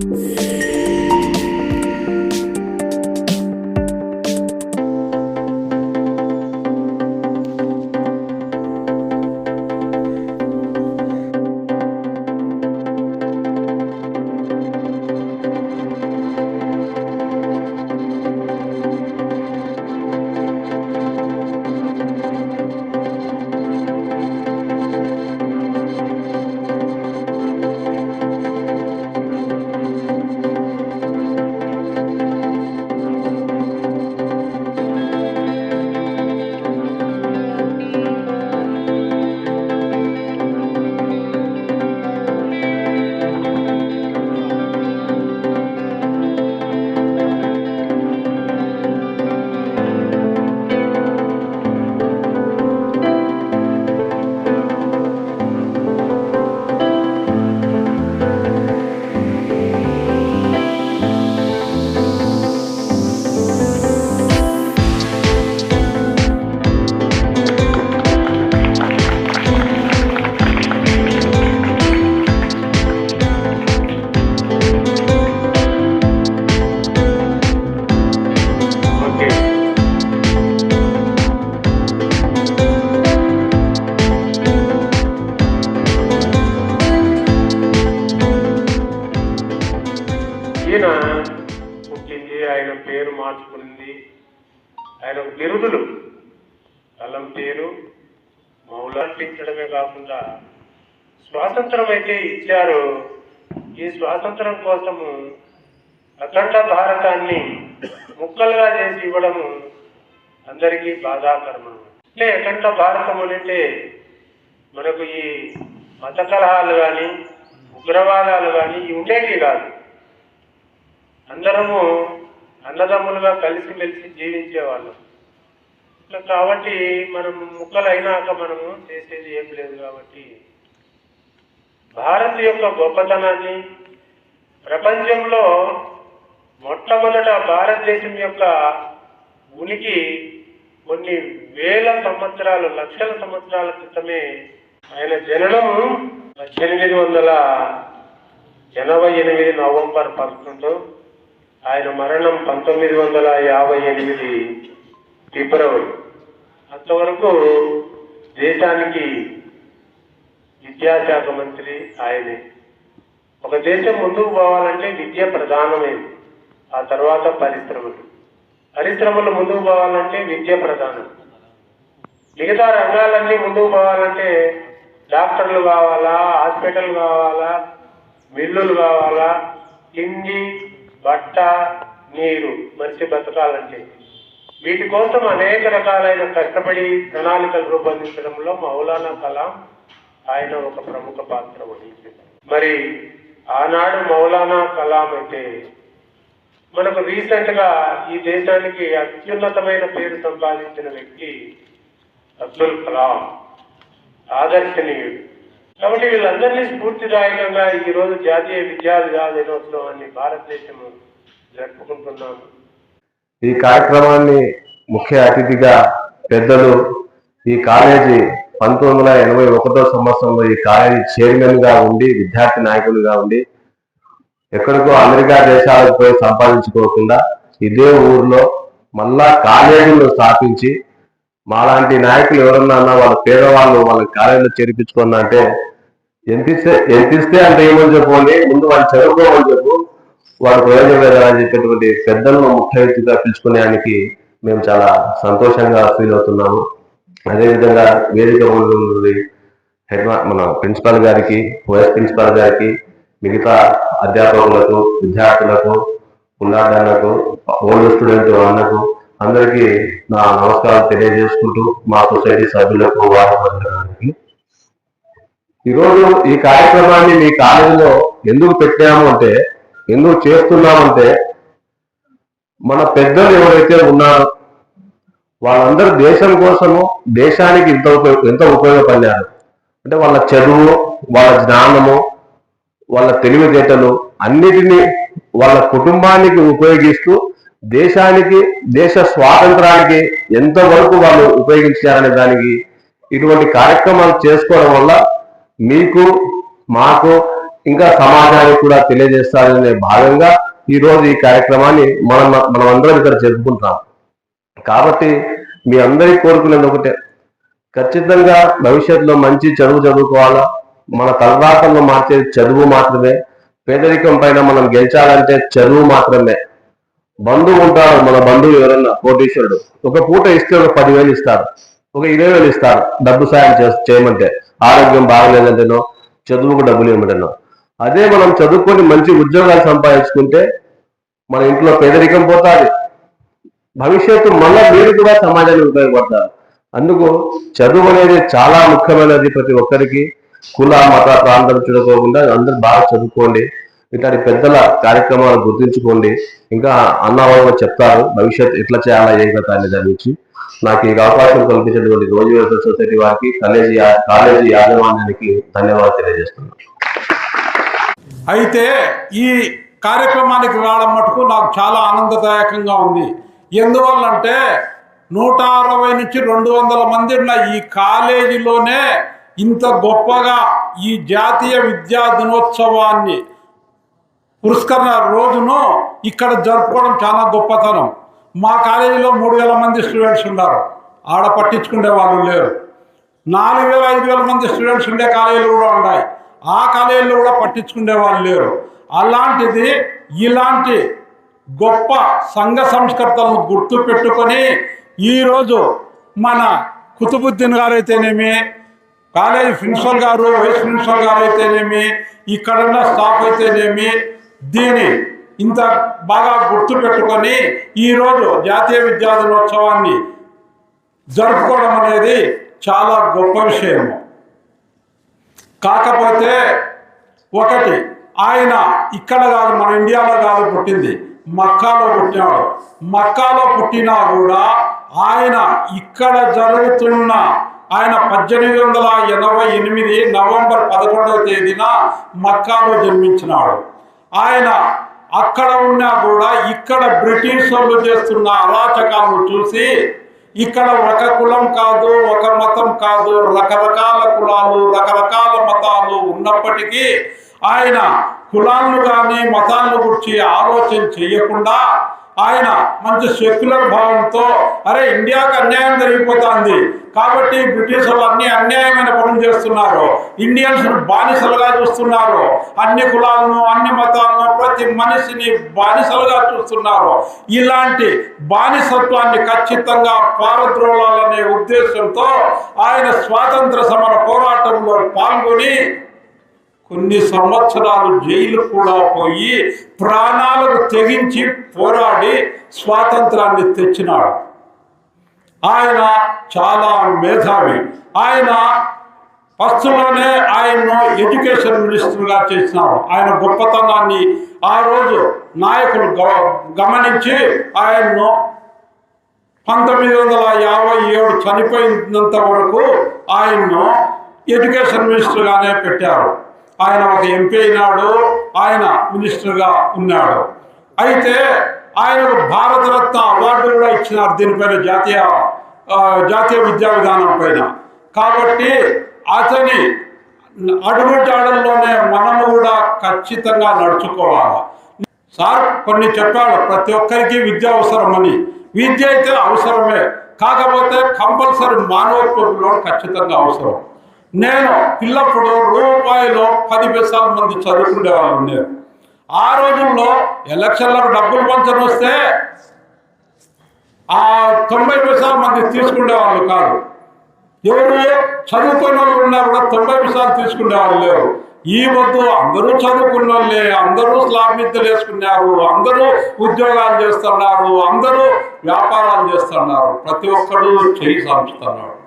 Yeah. మార్చుకుంది ఆయన బిరుదులు కలం పేరు మౌలాటించడమే కాకుండా స్వాతంత్రం అయితే ఇచ్చారు. ఈ స్వాతంత్రం కోసము అఖండ భారతాన్ని ముక్కలుగా చేసి ఇవ్వడము అందరికీ బాధాకరము. అంటే అఖండ భారతం అంటే మనకు ఈ మత కలహాలు కానీ ఉగ్రవాదాలు కానీ ఇవి ఉండేవి కాదు. అందరము అన్నదమ్ములుగా కలిసిమెలిసి జీవించేవాళ్ళం. ఇట్లా కాబట్టి మనం ముక్కలు అయినాక మనము చేసేది ఏం లేదు కాబట్టి. భారత్ యొక్క గొప్పతనాన్ని ప్రపంచంలో మొట్టమొదట భారతదేశం యొక్క ఉనికి కొన్ని వేల సంవత్సరాలు లక్షల సంవత్సరాల క్రితమే ఆయన జననం పద్దెనిమిది వందల ఎనభై ఎనిమిది నవంబర్ పదకొండు. ఆయన మరణం పంతొమ్మిది వందల యాభై ఎనిమిది ఫిబ్రవరి. అంతవరకు దేశానికి విద్యాశాఖ మంత్రి ఆయనే. ఒక దేశం ముందుకు పోవాలంటే విద్య ప్రధానమైంది ఆ తర్వాత పరిశ్రమలు. పరిశ్రమలు ముందుకు పోవాలంటే విద్య ప్రధానం. మిగతా రంగాలన్నీ ముందుకు పోవాలంటే డాక్టర్లు కావాలా హాస్పిటల్ కావాలా మిల్లులు కావాలా తిండి బట్ట నీరు మంచి బతకాలంటే వీటి కోసం అనేక రకాలైన కష్టపడి ప్రణాళికలు రూపొందించడంలో మౌలానా కలాం ఆయన ఒక ప్రముఖ పాత్ర వహించింది మరి ఆనాడు మౌలానా కలాం అంటే మనకు రీసెంట్గా ఈ దేశానికి అత్యున్నతమైన పేరు సంపాదించిన వ్యక్తి అబ్దుల్ కలాం ఆదర్శనీయుడు. కాబట్టి వీళ్ళందరినీ స్ఫూర్తిదాయకంగా ఈ రోజు జాతీయ విద్యార్థి దినోత్సవాన్ని భారతదేశము జరుపుకుంటున్నాము. ఈ కార్యక్రమాన్ని ముఖ్య అతిథిగా పెద్దలు ఈ కాలేజీ పంతొమ్మిది వందల ఎనభై ఒకటో సంవత్సరంలో ఈ కాలేజీ చైర్మన్గా ఉండి విద్యార్థి నాయకులుగా ఉండి ఎక్కడికో అమెరికా దేశాలకు పోయి సంపాదించుకోకుండా ఇదే ఊర్లో మళ్ళా కాలేజీలు స్థాపించి మాలాంటి నాయకులు ఎవరన్నా అన్నా వాళ్ళ పేదవాళ్ళు వాళ్ళ కాలేజీలో చేర్పించుకున్నా అంటే ఎంత ఇస్తే ఎంత ఇస్తే అంత ఏమని చెప్పండి ముందు వాళ్ళు చదువుకోమని చెప్పు. వాడు ప్రయోజనం లేదా అని చెప్పేటువంటి పెద్దలను ముఖ్య వ్యక్తిగా పిలుచుకునేదానికి మేము చాలా సంతోషంగా ఫీల్ అవుతున్నాము. అదేవిధంగా వేదిక ఉంటుంది హెడ్ మన ప్రిన్సిపాల్ గారికి వైస్ ప్రిన్సిపాల్ గారికి మిగతా అధ్యాపకులకు విద్యార్థులకు ఉన్నాడన్నకు ఓల్డ్ స్టూడెంట్ అన్నకు అందరికీ నా నమస్కారం తెలియజేసుకుంటూ మా సొసైటీ సభ్యులకు వారికి ఈరోజు ఈ కార్యక్రమాన్ని మీ కాలేజీలో ఎందుకు పెట్టాము అంటే ఎందుకు చేస్తున్నామంటే మన పెద్దలు ఎవరైతే ఉన్నారో వాళ్ళందరూ దేశం కోసము దేశానికి ఇంత ఉపయోగ ఎంత ఉపయోగపడినారు. అంటే వాళ్ళ చదువు వాళ్ళ జ్ఞానము వాళ్ళ తెలివితేటలు అన్నిటినీ వాళ్ళ కుటుంబానికి ఉపయోగిస్తూ దేశానికి దేశ స్వాతంత్రానికి ఎంతవరకు వాళ్ళు ఉపయోగించారనే దానికి ఇటువంటి కార్యక్రమాలు చేసుకోవడం వల్ల మీకు మాకు ఇంకా సమాజానికి కూడా తెలియజేస్తారనే భాగంగా ఈరోజు ఈ కార్యక్రమాన్ని మనం మనం అందరం ఇక్కడ జరుపుకుంటున్నాం. కాబట్టి మీ అందరి కోరుకునేది ఒకటే. ఖచ్చితంగా భవిష్యత్తులో మంచి చదువు చదువుకోవాలా? మన తలరాతలను మార్చేది చదువు మాత్రమే. పేదరికం పైన మనం గెలిచాలంటే చదువు మాత్రమే. బంధువు ఉంటాడు మన బంధువు ఎవరన్నా? కోటీశ్వరుడు. ఒక పూట ఇస్తే ఒక పదివేలు ఇస్తారు. ఒక ఇరవై వేలు ఇస్తారు డబ్బు సాయం చే- చేయమంటే. ఆరోగ్యం బాగలేదంటేనో చదువుకు డబ్బులు ఇవ్వడనో అదే మనం చదువుకొని మంచి ఉద్యోగాలు సంపాదించుకుంటే మన ఇంట్లో పేదరికం పోతాది. భవిష్యత్తు మళ్ళా మీరు కూడా సమాజానికి ఉపయోగపడతారు. అందుకు చదువు అనేది చాలా ముఖ్యమైనది ప్రతి ఒక్కరికి. కుల మత ప్రాంతం చూడకోకుండా అందరూ బాగా చదువుకోండి. ఇట్లాంటి పెద్దల కార్యక్రమాలు గుర్తుంచుకోండి. ఇంకా అన్నవాళ్ళు చెప్తారు భవిష్యత్ ఎట్లా చేయాలా ఏ కదా అనే దాని గురించి నాకు ఈ అవకాశం కల్పించినటువంటి రోజు వెల్ఫేర్ సొసైటీ వారికి కాలేజీ కాలేజీ యాజమాన్యానికి ధన్యవాదాలు తెలియజేస్తున్నాను. అయితే ఈ కార్యక్రమానికి రావడం మటుకు నాకు చాలా ఆనందదాయకంగా ఉంది. ఎందువల్లంటే నూట అరవై నుంచి రెండు వందల మంది ఉన్న ఈ కాలేజీలోనే ఇంత గొప్పగా ఈ జాతీయ విద్యా దినోత్సవాన్ని పురస్కరణ రోజును ఇక్కడ జరుపుకోవడం చాలా గొప్పతనం. మా కాలేజీలో మూడు వేల మంది స్టూడెంట్స్ ఉన్నారు. ఆడ పట్టించుకునే వాళ్ళు లేరు. నాలుగు వేల ఐదు వేల మంది స్టూడెంట్స్ ఉండే కాలేజీలు కూడా ఉన్నాయి. ఆ కాలేజీలో కూడా పట్టించుకునే వాళ్ళు లేరు. అలాంటిది ఇలాంటి గొప్ప సంఘ సంస్కర్తలను గుర్తు పెట్టుకొని ఈరోజు మన కుతుబుద్దీన్ గారు అయితేనేమి కాలేజీ ప్రిన్సిపల్ గారు వైస్ ప్రిన్సిపల్ గారు అయితేనేమి ఇక్కడున్న స్టాఫ్ అయితేనేమి దీని ఇంత బాగా గుర్తు పెట్టుకొని ఈరోజు జాతీయ విద్యా దినోత్సవాన్ని జరుపుకోవడం అనేది చాలా గొప్ప విషయం. కాకపోతే ఒకటి ఆయన ఇక్కడ కాదు మన ఇండియాలో కాదు పుట్టింది. మక్కాలో పుట్టినాడు. మక్కాలో పుట్టినా కూడా ఆయన ఇక్కడ జరుగుతున్న ఆయన పద్దెనిమిది వందల ఎనభై ఎనిమిది నవంబర్ పదకొండవ తేదీన మక్కాలో జన్మించినాడు. ఆయన అక్కడ ఉన్నా కూడా ఇక్కడ బ్రిటిష్ వాళ్ళు చేస్తున్న అరాచకాలను చూసి ఇక్కడ ఒక కులం కాదు ఒక మతం కాదు రకరకాల కులాలు రకరకాల మతాలు ఉన్నప్పటికీ ఆయన కులాలను కానీ మతాలను గురించి ఆలోచన చేయకుండా ఆయన మంచి సెక్యులర్ భావంతో అరే ఇండియాకి అన్యాయం జరిగిపోతుంది. కాబట్టి బ్రిటిష్ వాళ్ళు అన్ని అన్యాయమైన పనులు చేస్తున్నారు. ఇండియన్స్ బానిసలుగా చూస్తున్నారు. అన్ని కులాలను అన్ని మతాలను ప్రతి మనిషిని బానిసలుగా చూస్తున్నారు. ఇలాంటి బానిసత్వాన్ని ఖచ్చితంగా పారద్రోలాలనే ఉద్దేశంతో ఆయన స్వాతంత్ర సమర పోరాటంలో పాల్గొని కొన్ని సంవత్సరాలు జైలు కూడా పోయి ప్రాణాలకు తెగించి పోరాడి స్వాతంత్రాన్ని తెచ్చినాడు. ఆయన చాలా మేధావి. ఆయన ఫస్ట్లోనే ఆయన్ను ఎడ్యుకేషన్ మినిస్టర్గా చేసినారు. ఆయన గొప్పతనాన్ని ఆ రోజు నాయకులు గ- గమనించి ఆయన్ను పంతొమ్మిది వందల యాభై ఏడు చనిపోయినంత వరకు ఆయన్ను ఎడ్యుకేషన్ మినిస్టర్గానే పెట్టారు. ఆయన ఒక ఎంపీ అయినాడు ఆయన మినిస్టర్గా ఉన్నాడు. అయితే ఆయనకు భారతరత్న అవార్డు కూడా ఇచ్చినారు దీనిపైన జాతీయ జాతీయ విద్యా విధానం పైన. కాబట్టి అతని అడుగుజాడల్లోనే మనము కూడా ఖచ్చితంగా నడుచుకోవాలి. సార్ కొన్ని చెప్పాడు ప్రతి ఒక్కరికి విద్య అవసరమని. విద్య అయితే అవసరమే. కాకపోతే కంపల్సరీ మానవత్వంలో ఖచ్చితంగా అవసరం. నేను పిల్లప్పుడు రూపాయలు పది పైసల మంది చదువుకునే వాళ్ళు ఉన్నారు ఆ రోజుల్లో ఎలక్షన్లకు డబ్బులు పంచని వస్తే ఆ తొంభై పైసల మంది తీసుకునే వాళ్ళు కాదు. ఎవరు? చదువుకున్న వాళ్ళు ఉన్నా కూడా తొంభై పైసలు తీసుకునే వాళ్ళు లేరు. ఈ వద్దు అందరూ చదువుకున్న వాళ్ళే అందరూ స్లాబ్ వేసుకున్నారు అందరూ ఉద్యోగాలు చేస్తున్నారు అందరూ వ్యాపారాలు చేస్తున్నారు. ప్రతి ఒక్కరూ చేయి సాధిస్తున్నారు.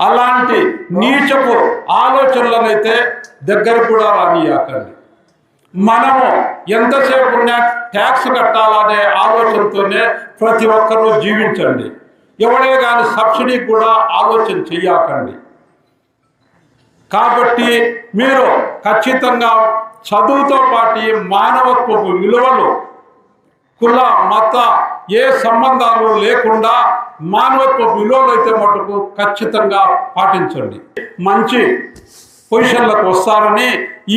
అలాంటి నీచపు ఆలోచనలనైతే దగ్గర కూడా రానియాకండి మనము ఎంతసేపు ఉన్నా ట్యాక్స్ కట్టాలనే ఆలోచనతోనే ప్రతి ఒక్కరూ జీవించండి. ఎవడే కానీ సబ్సిడీ కూడా ఆలోచన చెయ్యకండి. కాబట్టి మీరు ఖచ్చితంగా చదువుతో పాటు మానవత్వపు విలువలు కుల మత ఏ సంబంధాలు లేకుండా మానవత్వ విలువలు అయితే మటుకు ఖచ్చితంగా పాటించండి. మంచి పొజిషన్లకు వస్తారని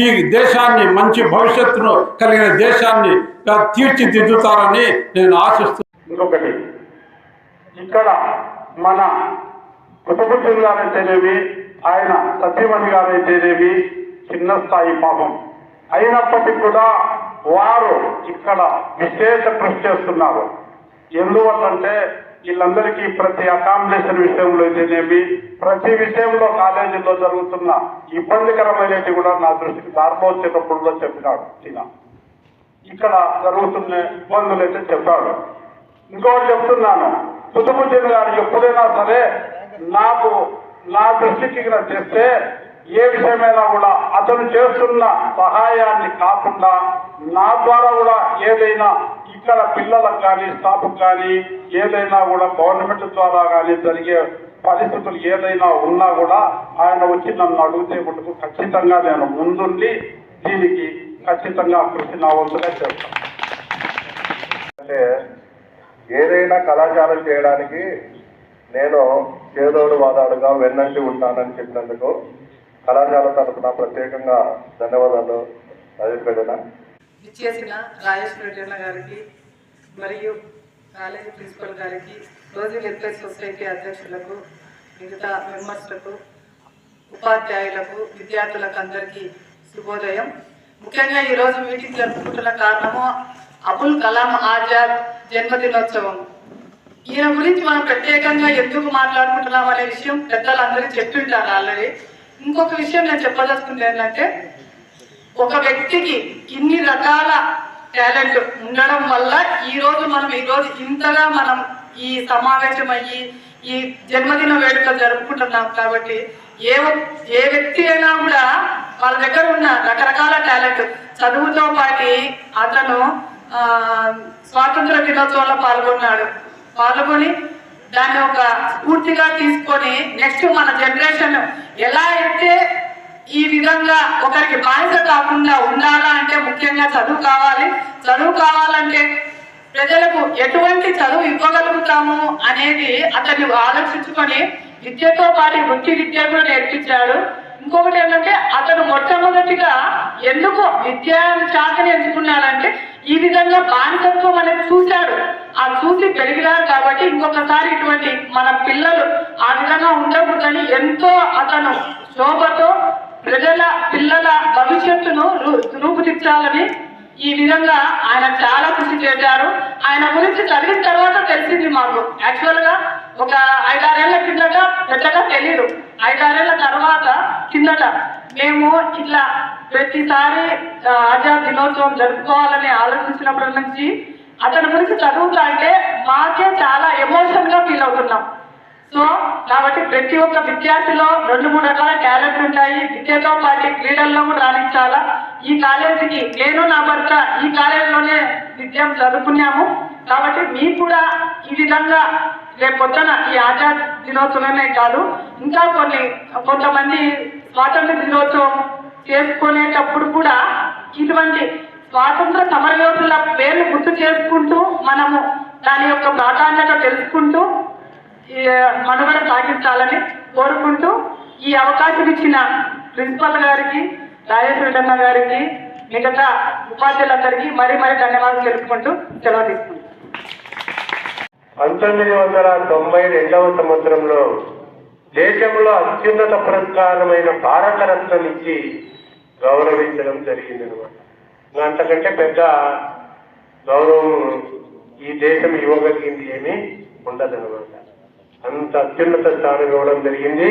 ఈ దేశాన్ని మంచి భవిష్యత్తును కలిగిన దేశాన్ని తీర్చిదిద్దుతారని నేను ఆశిస్తున్నాను ఇంకొకటి ఇక్కడ మన కుటుంబం గారైతేనేమి ఆయన సత్యమణి గారైతేనేమి చిన్న స్థాయి పాపం. అయినప్పటికీ కూడా వారు ఇక్కడ విశేష కృషి చేస్తున్నారు. ఎందువల్లంటే వీళ్ళందరికీ ప్రతి అకామిడేషన్ విషయంలో అయితేనేమి ప్రతి విషయంలో కాలేజీలో జరుగుతున్న ఇబ్బందికరమైనవి కూడా నా దృష్టికి దారిలో వచ్చేటప్పుడు చెప్పినాడు ఈయన ఇక్కడ జరుగుతున్న ఇబ్బందులు అయితే చెప్పాడు. ఇంకోటి చెప్తున్నాను కుతుబుద్దీన్ గారు ఎప్పుడైనా సరే నాకు నా దృష్టికి గిన తెస్తే ఏ విషయమైనా కూడా అతను చేస్తున్న సహాయాన్ని కాకుండా నా ద్వారా కూడా ఏదైనా ఇక్కడ పిల్లలకు కానీ స్టాఫ్ కానీ ఏదైనా కూడా గవర్నమెంట్ ద్వారా కానీ జరిగే పరిస్థితులు ఏదైనా ఉన్నా కూడా ఆయన వచ్చి నన్ను అడిగితే మటుకు ఖచ్చితంగా నేను ముందుండి దీనికి ఖచ్చితంగా కృషి నా వంతుగా చేస్తాను. అంటే ఏదైనా కళాశాల చేయడానికి నేను చేదోడు వాదాడుగా వెన్నంటి ఉంటానని చెప్పినందుకు కళాశాల తరఫున ప్రత్యేకంగా ధన్యవాదాలు రాజేశ్వరణ ఇచ్చేసిన రాజేష్ గారికి మరియు కాలేజీ ప్రిన్సిపల్ గారికి రోజు వెల్ఫేర్ సొసైటీ అధ్యక్షులకు మిగతా మెంబర్స్లకు ఉపాధ్యాయులకు విద్యార్థులకు అందరికీ శుభోదయం. ముఖ్యంగా ఈరోజు మీటింగ్ జరుపుకుంటున్న కారణము అబుల్ కలాం ఆజాద్ జన్మదినోత్సవం. ఈయన గురించి మనం ప్రత్యేకంగా ఎందుకు మాట్లాడుకుంటున్నాం అనే విషయం పెద్దలందరూ చెప్తుంటారు ఆల్రెడీ. ఇంకొక విషయం నేను చెప్పదలుచుకుంది ఏంటంటే ఒక వ్యక్తికి ఇన్ని రకాల టాలెంట్ ఉండడం వల్ల ఈ రోజు మనం ఈ రోజు ఇంతగా మనం ఈ సమావేశం అయ్యి ఈ జన్మదిన వేడుక జరుపుకుంటున్నాం కాబట్టి ఏ ఏ వ్యక్తి అయినా కూడా వాళ్ళ దగ్గర ఉన్న రకరకాల టాలెంట్ చదువుతో పాటు అతను స్వాతంత్ర దినోత్సవంలో పాల్గొన్నాడు. పాల్గొని దాన్ని ఒక స్ఫూర్తిగా తీసుకొని నెక్స్ట్ మన జనరేషన్ ఎలా అయితే ఈ విధంగా ఒకరికి బాధ్యత కాకుండా ఉండాలా అంటే ముఖ్యంగా చదువు కావాలి. చదువు కావాలంటే ప్రజలకు ఎటువంటి చదువు ఇవ్వగలుగుతాము అనేది అతన్ని ఆలోచించుకొని విద్యతో పాటు వృత్తి విద్య కూడా నేర్పించాడు. ఇంకొకటి ఏంటంటే అతను మొట్టమొదటిగా ఎందుకు విద్యా శాఖని ఎంచుకున్నాడంటే ఈ విధంగా బానిసత్వం అనేది చూశాడు. ఆ చూసి పెరిగినారు కాబట్టి ఇంకొకసారి ఇటువంటి మన పిల్లలు ఆ విధంగా ఉండకూడదని ఎంతో అతను శోభతో ప్రజల పిల్లల భవిష్యత్తును రూ- రూపుదిద్దాలని ఈ విధంగా ఆయన చాలా కృషి చేశారు. ఆయన గురించి చదివిన తర్వాత తెలిసింది మాకు. యాక్చువల్గా ఒక ఐదారేళ్ళ కిందట పెద్దగా తెలియదు ఐదారేళ్ళ తర్వాత కిందట మేము ఇట్లా ప్రతిసారి ఆజాద్ దినోత్సవం జరుపుకోవాలని ఆలోచించినప్పటి నుంచి అతని గురించి చదువుతా అంటే మాకే చాలా ఎమోషన్గా ఫీల్ అవుతున్నాం. సో కాబట్టి ప్రతి ఒక్క విద్యార్థిలో రెండు మూడు రకాల టాలెంట్ ఉంటాయి. విద్యతో పాటు క్రీడల్లో కూడా రాణించాలా? ఈ కాలేజీకి నేను నా భర్త ఈ కాలేజీలోనే విద్యం చదువుకున్నాము. కాబట్టి మీరు కూడా ఈ విధంగా రేపు పొద్దున ఈ ఆజాద్ దినోత్సవమే కాదు ఇంకా కొన్ని కొంతమంది స్వాతంత్ర దినోత్సవం చేసుకునేటప్పుడు కూడా ఇటువంటి స్వాతంత్ర సమరయోధుల పేర్లు గుర్తు చేసుకుంటూ మనము దాని యొక్క ప్రాధాన్యత తెలుసుకుంటూ మనుగడ సాగించాలని కోరుకుంటూ ఈ అవకాశం ఇచ్చిన ప్రిన్సిపల్ గారికి రాజేశ్వరన్న గారికి మిగతా ఉపాధ్యాయులందరికీ మరీ మరీ ధన్యవాదాలు తెలుపుకుంటూ సెలవు తీసుకుంటాం పంతొమ్మిది వందల తొంభై రెండవ సంవత్సరంలో దేశంలో అత్యున్నత పురస్కారమైన భారతరత్నం ఇచ్చి గౌరవించడం జరిగింది అనమాట అంతకంటే పెద్ద గౌరవం ఈ దేశం ఇవ్వగలిగింది ఏమీ ఉండదనమాట అంత అత్యున్నత స్థానం ఇవ్వడం జరిగింది.